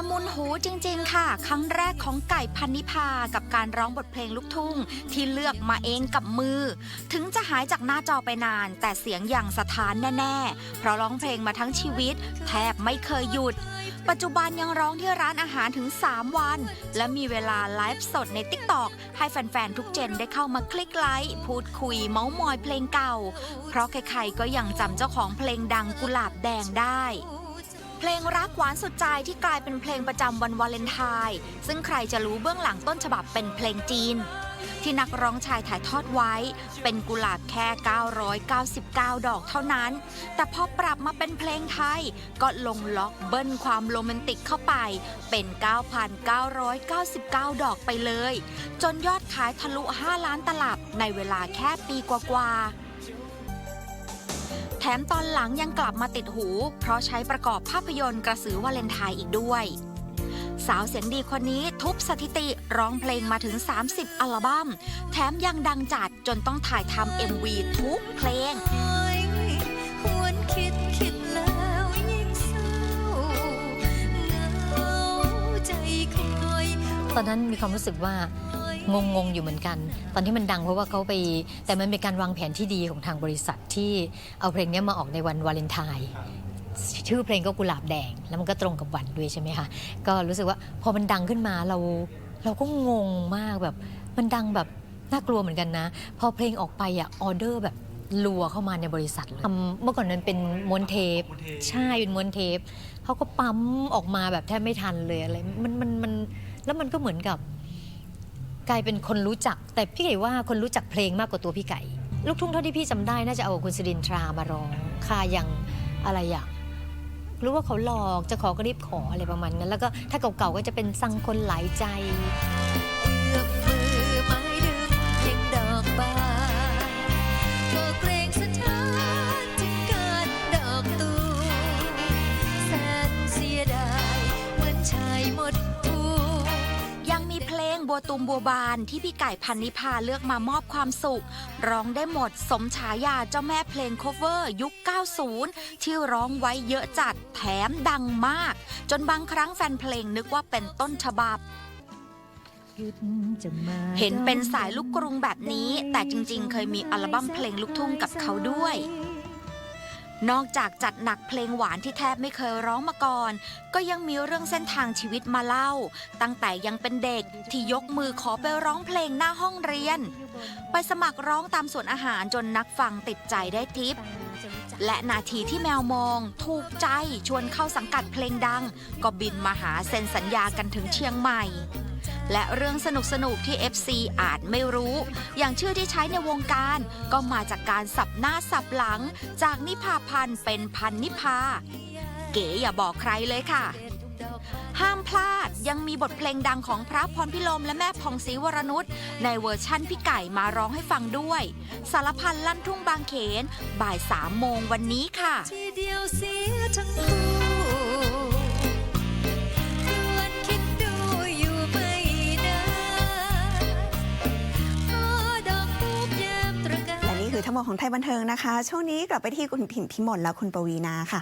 ละมุนหูจริง ๆ ค่ะ ครั้งแรกของไก่พันนิพากับการร้องบทเพลงลูกทุ่ง ที่เลือกมาเองกับมือ ถึงจะหายจากหน้าจอไปนาน แต่เสียงอย่างสถานแน่ ๆ เพราะร้องเพลงมาทั้งชีวิต แทบไม่เคยหยุด ปัจจุบันยังร้องที่ร้านอาหารถึง 3 วัน และมีเวลาไลฟ์สดใน t ิ k t o k ให้แฟน ๆ ทุกเจนได้เข้ามาคลิกไลค์พูดคุยเมาส์มอยเพลงเก่า เพราะใครๆก็ยังจำเจ้าของเพลงดังกุหลาบแดงได้ เพลงรักหวานสุดใจที่กลายเป็นเพลงประจำวันวาเลนไทน์ซึ่งใครจะรู้เบื้องหลังต้นฉบับเป็นเพลงจีน ที่นักร้องชายถ่ายทอดไว้ เป็นกุหลาบแค่ 999 ดอกเท่านั้น แต่พอปรับมาเป็นเพลงไทย ก็ลงล็อกเบิ้ลความโรแมนติกเข้าไป เป็น 9,999 ดอกไปเลย จนยอดขายทะลุ 5 ล้านตลับในเวลาแค่ปีกว่าๆ แถมตอนหลังยังกลับมาติดหู เพราะใช้ประกอบภาพยนตร์กระสือวาเลนไทน์อีกด้วย สาวเสียงดีคนนี้ทุบสถิติร้องเพลงมาถึง 30 อัลบั้ม แถมยังดังจัดจนต้องถ่ายทำ MV ทุกเพลงหวนคิดคิดแล้วยิ่งตอนนั้นมีความรู้สึกว่า งงงๆอยู่เหมือนกัน ตอนที่มันดังเพราะว่าเขาไป แต่มันเป็นการวางแผนที่ดีของทางบริษัทที่เอาเพลงเนี้ยมาออกในวันวาเลนไทน์ชื่อเพลงก็กุหลาบแดง แล้วมันก็ตรงกับวันด้วยใช่ไหมคะก็รู้สึกว่าพอมันดังขึ้นมาเราเราก็งงมากแบบ มันดังแบบน่ากลัวเหมือนกันนะ พอเพลงออกไปอะออเดอร์แบบรัวเข้ามาในบริษัทเลยทำเมื่อก่อนนั้นเป็นม้วนเทป ใช่เป็นม้วนเทปเขาก็ปั๊มออกมาแบบแทบไม่ทันเลยอะไรมันมันมันแล้วมันก็เหมือนกับ กลายเป็นคนรู้จัก แต่พี่ไก่ว่าคนรู้จักเพลงมากกว่าตัวพี่ไก่ ลูกทุ่งเท่าที่พี่จำได้น่าจะเอาคุณสิรินทรามาร้องคายังอะไรอย่าง รู้ว่าเขาหลอกจะขอก็รีบขออะไรประมาณนั้น แล้วก็ถ้าเก่าๆก็จะเป็นสังคนหลายใจ บัวตูมบัวบานที่พี่ไก่พันนิพาเลือกมามอบความสุข ร้องได้หมดสมฉายาเจ้าแม่เพลงโคเวอร์ยุค 90 ที่ร้องไว้เยอะจัดแถมดังมาก จนบางครั้งแฟนเพลงนึกว่าเป็นต้นฉบับเห็นเป็นสายลูกกรุงแบบนี้ แต่จริงๆ เคยมีอัลบั้มเพลงลูกทุ่งกับเขาด้วย นอกจากจัดหนักเพลงหวานที่แทบไม่เคยร้องมาก่อน ก็ยังมีเรื่องเส้นทางชีวิตมาเล่า ตั้งแต่ยังเป็นเด็กที่ยกมือขอไปร้องเพลงหน้าห้องเรียน ไปสมัครร้องตามสวนอาหารจนนักฟังติดใจได้ทิป และนาทีที่แมวมอง ถูกใจชวนเข้าสังกัดเพลงดัง ก็บินมาหาเซ็นสัญญากันถึงเชียงใหม่ และเรื่องสนุกๆที่ FC อาจไม่รู้ อย่างชื่อที่ใช้ในวงการ ก็มาจากการสับหน้าสับหลัง จากนิพาพันธ์เป็นพันนิพา เก๋อย่าบอกใครเลยค่ะห้ามพลาดยังมีบทเพลงดังของพระพรพิลมและแม่พองศรีวรนุชในเวอร์ชั่นพี่ไก่มาร้องให้ฟังด้วย สารพันลั่นทุ่งบางเขน บ่ายสามโมงวันนี้ค่ะ ทั้งหมดของไทยบันเทิงนะคะ ช่วงนี้กลับไปที่คุณผิมพิมลและคุณปวีนาค่ะ